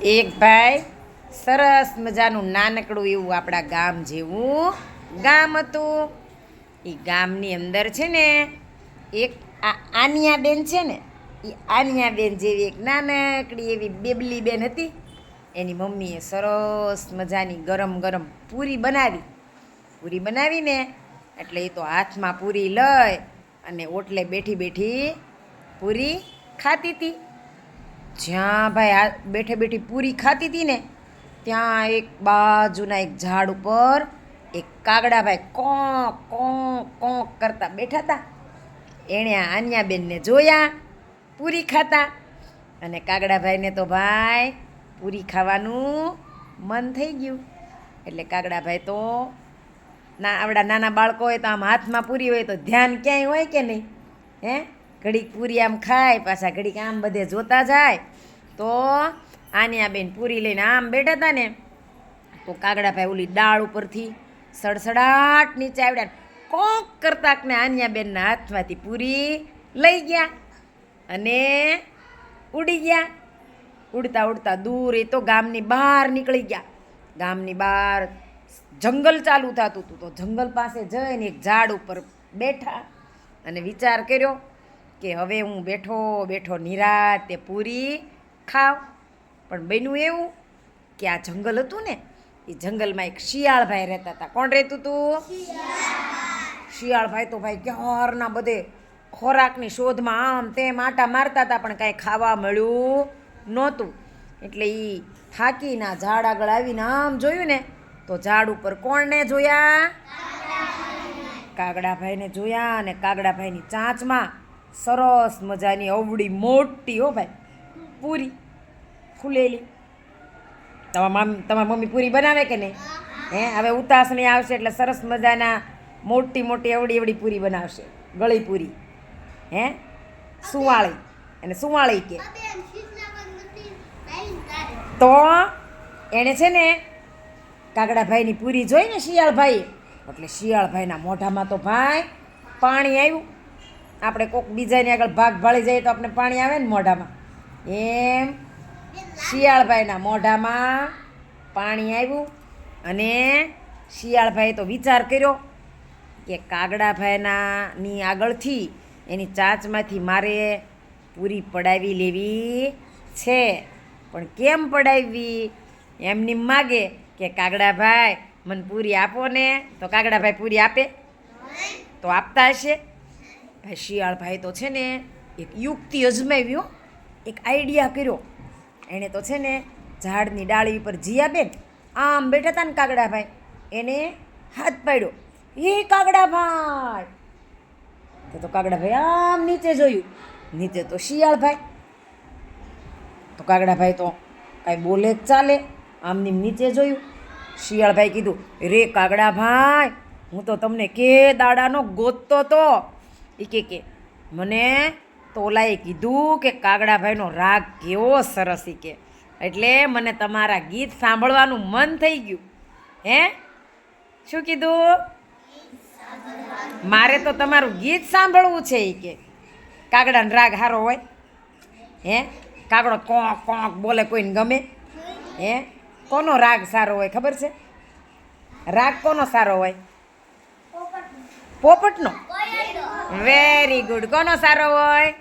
એક ભાઈ, સરસ મજાનું નાનકડું એવું આપણા ગામ જેવું ગામ હતું. એ ગામની અંદર છે ને, એક આ આનિયાબેન છે ને એ આનિયાબેન જેવી એક નાનકડી એવી બેબલી બેન હતી. એની મમ્મીએ સરસ મજાની ગરમ ગરમ પૂરી બનાવી. પૂરી બનાવીને એટલે એ તો હાથમાં પૂરી લઈ અને ઓટલે બેઠી બેઠી પૂરી ખાતી હતી જ્યાં ભાઈ આ બેઠે બેઠી પૂરી ખાતી હતી ને, ત્યાં એક બાજુના એક ઝાડ ઉપર એક કાગડાભાઈ કોં કોં કોંક કરતા બેઠા હતા. એણે આનિયા આન્યાબેનને જોયા, પૂરી ખાતા. અને કાગડાભાઈને તો ભાઈ પૂરી ખાવાનું મન થઈ ગયું. એટલે કાગડાભાઈ તો ના, આવડા નાના બાળકો હોય તો આમ હાથમાં પૂરી હોય તો ધ્યાન ક્યાંય હોય કે નહીં? હે? ઘડીક પૂરી આમ ખાય, પાછા ઘડીક આમ બધે જોતા જાય. તો આનિયા બેન પૂરી લઈને આમ બેઠા હતા ને, તો કાગડાભાઈ ઓલી ડાળ ઉપરથી સડસડાટ નીચે આવડ્યા કોક કરતા ને આન્યા બેનના હાથમાંથી પૂરી લઈ ગયા અને ઉડી ગયા. ઉડતા ઉડતા દૂર એ તો ગામની બહાર નીકળી ગયા. ગામની બહાર જંગલ ચાલુ થતું હતું, તો જંગલ પાસે જઈને એક ઝાડ ઉપર બેઠા અને વિચાર કર્યો કે હવે હું બેઠો બેઠો નિરાતે પૂરી ખાવ. પણ બન્યું એવું કે આ જંગલ હતું ને એ જંગલમાં એક શિયાળભાઈ રહેતા હતા. કોણ રહેતું હતું? શિયાળભાઈ. તો ભાઈ ક્યારના બધે ખોરાકની શોધમાં આમ તેમ આટા મારતા હતા પણ કાંઈ ખાવા મળ્યું નહોતું. એટલે એ થાકીના ઝાડ આગળ આવીને આમ જોયું ને તો ઝાડ ઉપર કોણને જોયા? કાગડાભાઈને જોયા અને કાગડાભાઈની ચાંચમાં સરસ મજાની અવડી મોટી હો ભાઈ. પૂરી. ફૂલેલી. તમારા મમ્મી તમારી મમ્મી પૂરી બનાવે કે નહીં? હે, હવે ઉતાસણી આવશે એટલે સરસ મજાના મોટી મોટી એવડી એવડી પૂરી બનાવશે. ગળી પૂરી. હે? સુવાળી. અને સુવાળી કે. તો એણે છે ને કાગડાભાઈની પૂરી જોઈ ને શિયાળભાઈ એટલે શિયાળભાઈના મોઢામાં તો ભાઈ પાણી આવ્યું. આપણે કોક બીજાની આગળ ભાગ ભાળી જઈએ તો આપણે પાણી આવે ને મોઢામાં. એમ. શિયાળભાઈના મોઢામાં પાણી આવ્યું અને શિયાળભાઈએ તો વિચાર કર્યો કે કાગડાભાઈનાની આગળથી એની ચાંચમાંથી મારે પૂરી પડાવી લેવી છે. પણ કેમ પડાવવી એમની માગે કે કાગડાભાઈ, મને પૂરી આપો ને. તો કાગડાભાઈ પૂરી આપે. તો આપતા હશે. ભાઈ, શિયાળભાઈ તો છે ને એક યુક્તિ અજમાવ્યો એક આઈડિયા કર્યો. એણે તો છે ને ઝાડની ડાળી ઉપર જીયાબેન આમ બેઠા હતા ને કાગડાભાઈ, એને હાથ પાડ્યો. એ કાગડાભાઈ! તો તો કાગડાભાઈ આમ નીચે જોયું. નીચે તો શિયાળભાઈ. તો કાગડાભાઈ તો કાંઈ બોલે જ ચાલે. આમની નીચે જોયું. શિયાળભાઈ કીધું, રે કાગડાભાઈ, હું તો તમને કે દાડાનો ગોતતો તો. એ કે કે મને તોલાએ કીધું કે કાગડાભાઈનો રાગ કેવો સરસ એ કે એટલે મને તમારા ગીત સાંભળવાનું મન થઈ ગયું. હે? શું કીધું? મારે તો તમારું ગીત સાંભળવું છે એ કે કાગડાનો રાગ સારો હોય. હે? કાગડો કોંક કોંક બોલે કોઈને ગમે. હે? કોનો રાગ સારો હોય ખબર છે? રાગ કોનો સારો હોય? પોપટનો. વેરી ગુડ કોનો સારો હોય?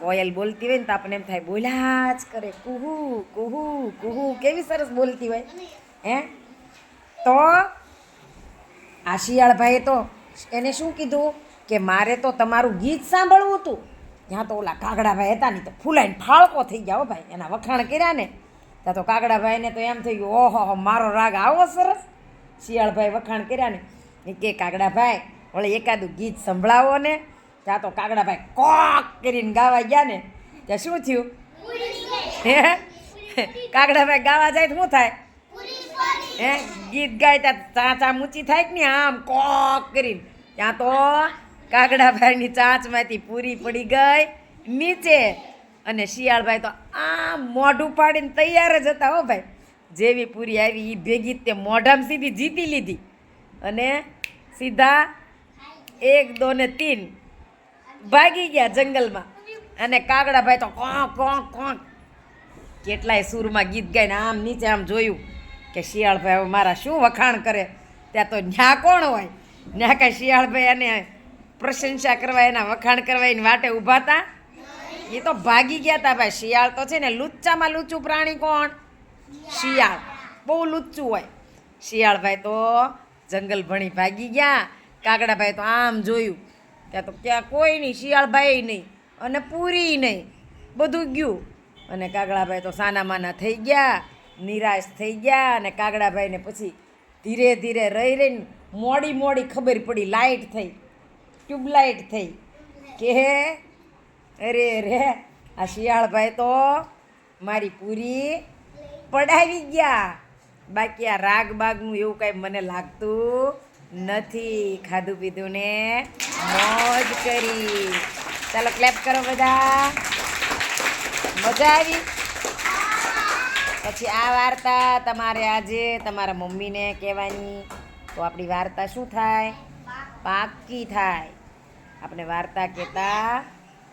કોયલ બોલતી હોય ને તો આપણને એમ થાય બોલ્યા જ કરે. કુહુ કુહુ કુહુ. કેવી સરસ બોલતી હોય. હે? તો આ શિયાળભાઈએ તો એને શું કીધું? કે મારે તો તમારું ગીત સાંભળવું હતું. ત્યાં તો ઓલા કાગડાભાઈ હતા નહીં તો ફૂલાઈને ફાળકો થઈ ગયા હો ભાઈ. એના વખાણ કર્યા ને. ત્યાં તો કાગડાભાઈને તો એમ થઈ ગયું ઓહો મારો રાગ આવો સરસ. શિયાળભાઈ વખાણ કર્યા ને. કે કાગડાભાઈ વળે એકાદું ગીત સંભળાવો ને ત્યાં તો કાગડાભાઈ કોક કરીને ગાવા ગયા ને ત્યાં શું થયું? હે? કાગડાભાઈ ગાવા જાય તો શું થાય? હે? ગીત ગાય ત્યાં ચાંચા મૂચી થાય કે ને આમ કોક કરીને. ત્યાં તો કાગડાભાઈની ચાંચમાંથી પૂરી પડી ગઈ નીચે. અને શિયાળભાઈ તો આમ મોઢું પાડીને તૈયાર જ હતા હો ભાઈ. જેવી પૂરી આવી એ ભેગી તે મોઢામાં સીધી જીતી લીધી. અને સીધા એક, દો ને તીન. ભાગી ગયા જંગલમાં. અને કાગડાભાઈ તો કોંક કોંક કોંક. કેટલાય સૂરમાં ગીત ગાઈને આમ નીચે આમ જોયું કે શિયાળભાઈ હવે મારા શું વખાણ કરે? ત્યાં તો ન્યા કોણ હોય? ન્યા કાંઈ શિયાળભાઈ એને પ્રશંસા કરવા, એના વખાણ કરવા એની વાટે ઊભા હતા? એ તો ભાગી ગયા હતા ભાઈ. શિયાળ તો છે ને લુચ્ચામાં લુચ્ચું પ્રાણી કોણ? શિયાળ. બહુ લુચ્ચું હોય. શિયાળભાઈ તો જંગલ ભણી ભાગી ગયા. કાગડાભાઈ તો આમ જોયું. ત્યાં તો ક્યાં કોઈ નહીં, શિયાળભાઈ નહીં અને પૂરી નહીં. બધું ગયું. અને કાગડાભાઈ તો સાનામાના થઈ ગયા, નિરાશ થઈ ગયા અને કાગડાભાઈને પછી ધીરે ધીરે રહી રહીને મોડી મોડી ખબર પડી લાઇટ થઈ, ટ્યુબલાઇટ થઈ. કે અરે રે આ શિયાળભાઈ તો મારી પૂરી પડાવી ગયા. બાકી આ રાગ બાગનું એવું કાંઈ મને લાગતું નથી ખાધું પીધું ને મોજ કરી. ચાલો ક્લેપ કરો બધા. મજા આવી? પછી આ વાર્તા તમારે આજે તમારા મમ્મીને કહેવાની. તો આપણી વાર્તા શું થાય? પાકી થાય. આપણે વાર્તા કહેતા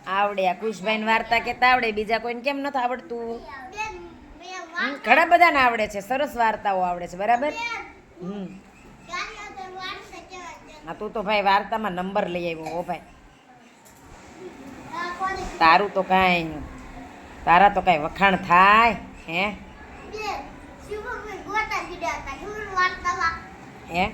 આવડે. આ કુશભાઈને વાર્તા કહેતા આવડે. બીજા કોઈને કેમ નથી આવડતું? ઘણા બધાને આવડે છે. સરસ વાર્તાઓ આવડે છે. બરાબર? હમ. હા તું તો ભાઈ વાર્તામાં નંબર લઈ આવ્યો હો ભાઈ. તારું તો કાંઈ તારા તો કાંઈ વખાણ થાય હે? હે?